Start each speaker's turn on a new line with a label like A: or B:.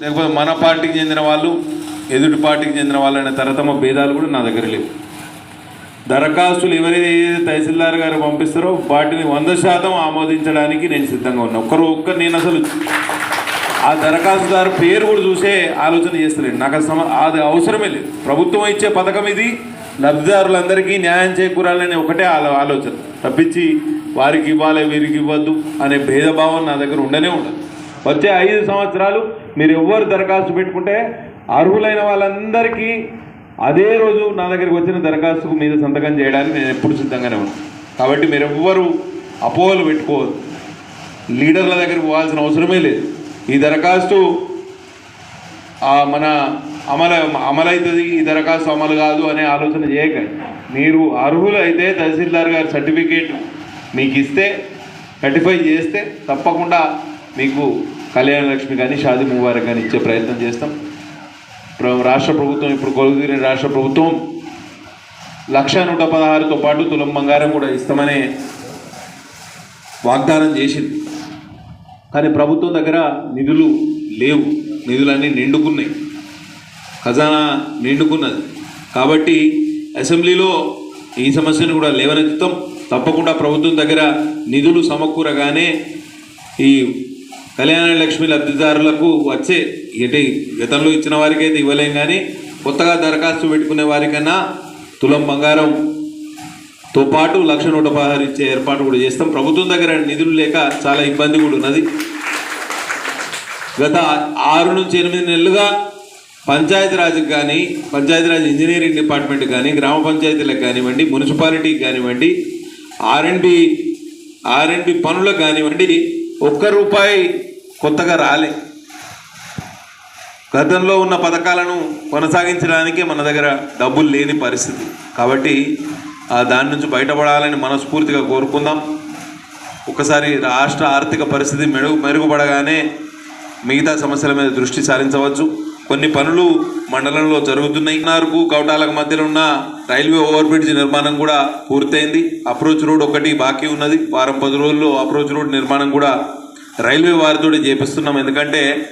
A: లేకపోతే మన పార్టీకి చెందిన వాళ్ళు ఎదుటి పార్టీకి చెందిన వాళ్ళు అనే తరతమ భేదాలు కూడా నా దగ్గర లేవు. దరఖాస్తులు ఎవరైతే తహసీల్దార్ గారు పంపిస్తారో వాటిని వంద శాతం ఆమోదించడానికి నేను సిద్ధంగా ఉన్నా. ఒక్కరు ఒక్క నేను అసలు ఆ దరఖాస్తుదారు పేరు కూడా చూసే ఆలోచన చేస్తలేను. నాకు అసలు అది అవసరమే లేదు. ప్రభుత్వం ఇచ్చే పథకం ఇది లబ్ధిదారులందరికీ న్యాయం చేకూరాలనే ఒకటే ఆలోచన. తప్పించి వారికి ఇవ్వాలి వీరికి ఇవ్వద్దు అనే భేదభావం నా దగ్గర ఉండనే ఉండదు. వచ్చే ఐదు సంవత్సరాలు మీరు ఎవ్వరు దరఖాస్తు పెట్టుకుంటే అర్హులైన వాళ్ళందరికీ అదే రోజు నా దగ్గరికి వచ్చిన దరఖాస్తుకు మీద సంతకం చేయడానికి నేను ఎప్పుడు సిద్ధంగానే ఉన్నాను. కాబట్టి మీరు ఎవ్వరు అపోహలు పెట్టుకోవద్దు. లీడర్ల దగ్గరికి పోవాల్సిన అవసరమే లేదు. ఈ దరఖాస్తు మన అమలు అమలవుతుంది ఈ దరఖాస్తు అమలు కాదు అనే ఆలోచన చేయక మీరు అర్హులు అయితే తహసీల్దార్ గారి సర్టిఫికేట్ మీకు ఇస్తే సర్టిఫై చేస్తే తప్పకుండా మీకు కళ్యాణ లక్ష్మి కానీ షాది ముబారక్ కానీ ఇచ్చే ప్రయత్నం చేస్తాం. రాష్ట్ర ప్రభుత్వం ఇప్పుడు కొలుగుదిరిన రాష్ట్ర ప్రభుత్వం లక్ష నూట పదహారుతో పాటు తులం బంగారం కూడా ఇస్తామనే వాగ్దానం చేసింది. కానీ ప్రభుత్వం దగ్గర నిధులు లేవు. నిధులన్నీ నిండుకున్నాయి. ఖజానా నిండుకున్నది. కాబట్టి అసెంబ్లీలో ఈ సమస్యను కూడా లేవనెత్తుతాం. తప్పకుండా ప్రభుత్వం దగ్గర నిధులు సమకూరగానే ఈ కళ్యాణ లక్ష్మి లబ్ధిదారులకు వచ్చే ఎటు గతంలో ఇచ్చిన వారికైతే ఇవ్వలేం కానీ కొత్తగా దరఖాస్తు పెట్టుకునే వారికన్నా తులం బంగారంతో పాటు లక్ష నూట పదహారు ఇచ్చే ఏర్పాటు కూడా చేస్తాం. ప్రభుత్వం దగ్గర నిధులు లేక చాలా ఇబ్బంది కూడా ఉన్నది. గత ఆరు నుంచి ఎనిమిది నెలలుగా పంచాయతీరాజ్కి కానీ పంచాయతీరాజ్ ఇంజనీరింగ్ డిపార్ట్మెంట్కి కానీ గ్రామ పంచాయతీలకు కానివ్వండి మున్సిపాలిటీకి కానివ్వండి ఆర్ఎండ్బి ఆర్ఎండ్బి పనులకు కానివ్వండి ఒక్క రూపాయి కొత్తగా రాలే. గతంలో ఉన్న పథకాలను కొనసాగించడానికి మన దగ్గర డబ్బులు లేని పరిస్థితి. కాబట్టి దాని నుంచి బయటపడాలని మనస్ఫూర్తిగా కోరుకుందాం. ఒకసారి రాష్ట్ర ఆర్థిక పరిస్థితి మెరుగు మెరుగుపడగానే మిగతా సమస్యల మీద దృష్టి సారించవచ్చు. కొన్ని పనులు మండలంలో జరుగుతున్నాయి. నారుకు కవటాలకు మధ్యలో ఉన్న రైల్వే ఓవర్ బ్రిడ్జ్ నిర్మాణం కూడా పూర్తయింది. అప్రోచ్ రోడ్ ఒకటి బాకీ ఉన్నది. వారం పది రోజుల్లో అప్రోచ్ రోడ్ నిర్మాణం కూడా రైల్వే వారితో చేపిస్తున్నాం. ఎందుకంటే